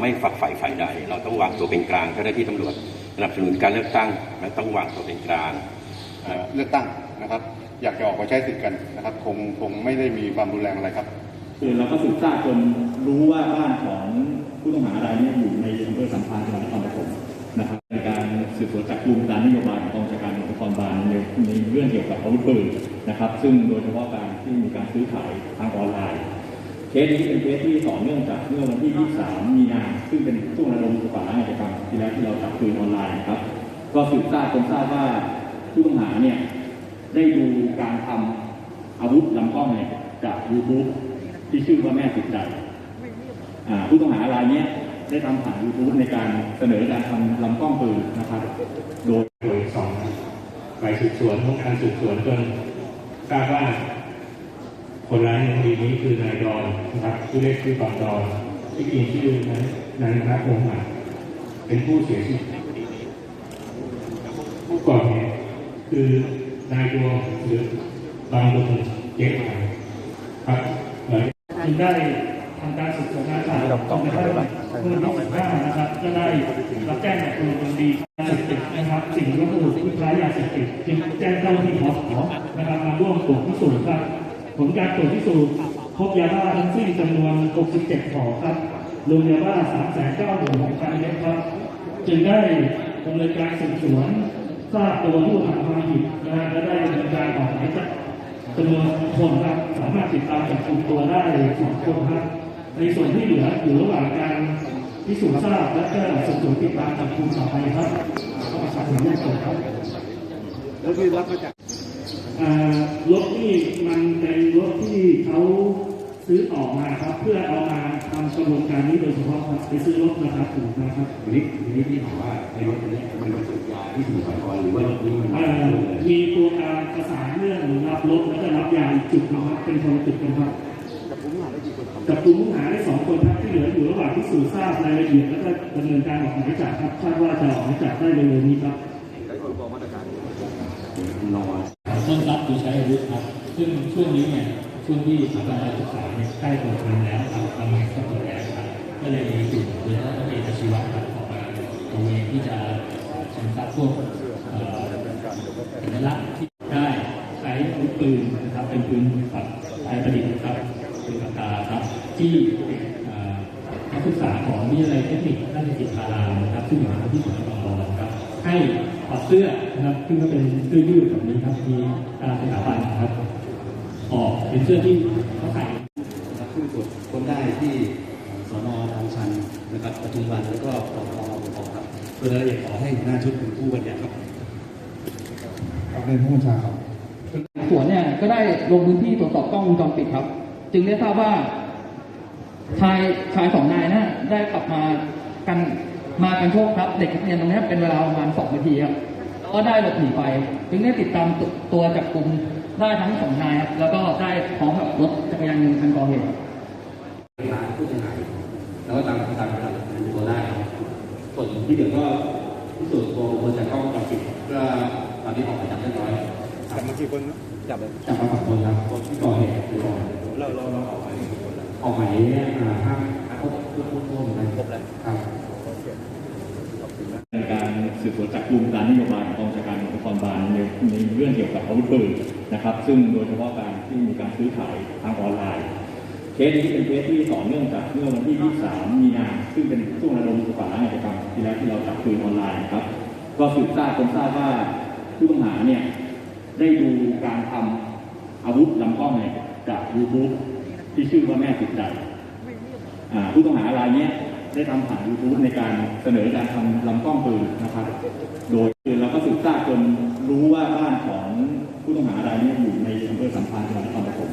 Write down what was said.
ไม่ฝักใฝ่ฝ่ายใด เราต้องวางตัวเป็นกลางเจ้าหน้าที่ตำรวจสนับสนุนการเลือกตั้งและต้องวางตัวเป็นกลางเอ่อเลือกตั้งนะครับ อยากจะออกมาใช้สิทธิ์กันนะครับ คงคงไม่ได้มีความรุนแรงอะไรครับคือเราก็สืบทราบจนรู้ว่าบ้านของผู้ต้องหารายนี้อยู่ในอำเภอสัมพันธ์จังหวัดนครปฐมนะครับในการสืบสวนจับกลุ่มตามนโยบายของกองบัญชาการตำรวจนครบาลในในเรื่องเกี่ยวกับอาวุธปืนนะครับ ซึ่งโดยเฉพาะการที่มีการซื้อขายทางออนไลน์ เคสนี้เป็นเคสที่ต่อเนื่องจากเมื่อวันที่ 23 มีนาซึ่งเป็นช่วงระดมสปาอาชญากรรมที่แล้วที่เราจับปืนออนไลน์นะครับ ก็สืบทราบจนทราบว่าผู้ต้องหาเนี่ยได้ดูการทำอาวุธลำกล้องเนี่ยจาก YouTube ที่ชื่อว่าแม่ติดใจผู้ต้องหารายนี้ได้ทำผ่าน YouTube ในการเสนอการทำลำกล้องปืนนะครับโดยโดยสองฝ่ายสืบสวนของการสืบสวนจนทราบว่า คนร้ายในคดีนี้คือนายดอนนะครับชื่อเล่นชื่อปอนดอนที่จริงชื่อนายนนายนัทวงศ์หมัดเป็นผู้เสียชีวิตผู้ก่อเหตุคือนายดวงหรือบางดวงเจ๊ไผ่ครับหลังจึงได้ทำการสืบสวนงานข่าวจนกระทั่งเมื่อวันที่15นะครับก็ได้รับแจ้งจากพลเมืองดียาเสพติดนะครับ สิ่งวัตถุผู้ค้ายยาเสพติดจึงแจ้งเจ้าหน้าที่พอขอนะครับมาร่วมตรวจพิสูจน์ครับ ผลการตรวจพิสูจน์พบยาบ้าทั้งสิ้นจำนวน 67ห่อครับรวมยาบ้า396,000เมตรครับ จึงได้ดำเนินการสืบสวนทราบตัวผู้ทำความผิดนะฮะและได้ดำเนินการออกหมายจับจำนวนคนครับสามารถติดตามจับกลุ่มตัวได้สองคนครับในส่วนที่เหลืออยู่ระหว่างการพิสูจน์ทราบและก็สืบสวนติดตามจับกลุ่มต่อไปครับก็ประสานงานแยกส่วนครับแล้วที่รับมาจากอ่า รถนี่มันเป็นรถที่เขาซื้อออกมาครับ เพื่อเอามาทำกระบวนการนี้โดยเฉพาะครับไปซื้อรถราคาถูกนะครับวันนี้วันนี้พี่ถามว่าในรถคันนี้มันบรรจุยาที่สมุทรสาครหรือว่ารถนี้มันมีตัวการประสานเรื่องรับรถและก็รับยาอีกจุดนะครับเป็นคนละจุดกันครับจับกลุ่มผู้หาได้สองคนครับที่เหลืออยู่ระหว่างพิสูจน์ทราบรายละเอียดแล้วก็ดำเนินการออกหมายจับครับคาดว่าจะออกหมายจับได้เร็วๆนี้ครับ นอนต้นรับโดยใช้อาวุธครับ ซึ่งช่วงนี้เนี่ยช่วงที่สถาบันการศึกษาเนี่ยใกล้เปิดเทอมแล้วครับกำลังจะเปิดแล้วครับก็เลยมีกลุ่มโดยเฉพาะนักเรียนอาชีวะครับออกมาตระเวนที่จะชิงทรัพย์พวกเอ่อสัญลักษณ์ที่ได้ใช้อาวุธปืนนะครับเป็นปืนแบบไทยประดิษฐ์ครับปืนปากกาครับที่นักศึกษาของวิทยาลัยเทคนิคราชกิจพารามนะครับซึ่งอยู่ที่สุนทรภรครับให้ ถอดเสื้อนะครับ ซึ่งก็เป็นเสื้อยืดแบบนี้ครับ มีตราสถาบันนะครับ ออกเป็นเสื้อที่เขาใส่นะครับซึ่งตรวจค้นได้ที่สนบางชันนะครับปทุมวันแล้วก็ปปปครับโดยรายละเอียดขอให้หัวหน้าชุดเป็นผู้บรรยายครับในผู้บัญชาครับสวนเนี่ยก็ได้ลงพื้นที่ตรวจสอบกล้องวงจรปิดครับ จึงได้ทราบว่าชายชายสองนายนะได้ขับมากัน มากันโชคครับเด็กนักเรียนตรงนี้เป็นเวลาประมาณสองนาทีครับก็ได้หลบหนีไปจึงได้ติดตามตตัวจับกลุ่มได้ทั้งสองนายครับแล้วก็ได้พร้อมกับรถจักรยานยนต์คันก่อเหตุผู้เสียหายแล้วก็ตามคำสั่งการดำเนินตัวได้ส่วนที่เหลือก็พิสูจน์ตัวบุคคลจากกล้องวงจรปิดเพื่อตอนนี้ออกหมายจับเรียบร้อยจับมากี่คนจับจับมาสองคนครับคนที่ก่อเหตุคือก่อเหตุเราเราเราออกหมายออกหมายอ่าห้ามครบทุกผู้ร่วมกันครบแล้วครับ ในการ สืบสวนจับกลุ่มตามนโยบายของกองบัญชาการตำรวจนครบาลในในเรื่องเกี่ยวกับอาวุธปืนนะครับ ซึ่งโดยเฉพาะการที่มีการซื้อขายทางออนไลน์เคสนี้เป็นเคสที่ต่อเนื่องจากเมื่อวันที่ 23 มีนาซึ่งเป็นช่วงระดมสปาอาชญากรรมที่แล้วที่เราจับปืนออนไลน์ครับ ก็สืบทราบจนทราบว่าผู้ต้องหาเนี่ยได้ดูการทำอาวุธลำกล้องเนี่ยจาก YouTube ที่ชื่อว่าแม่ติดใจผู้ต้องหารายนี้ ได้ทำผ่านยูทูบในการเสนอการทำลำกล้องปืนนะครับ โดยเราก็สืบทราบจนรู้ว่าบ้านของผู้ต้องหารายนี้อยู่ในอำเภอสัมพันธ์จังหวัดนครปฐม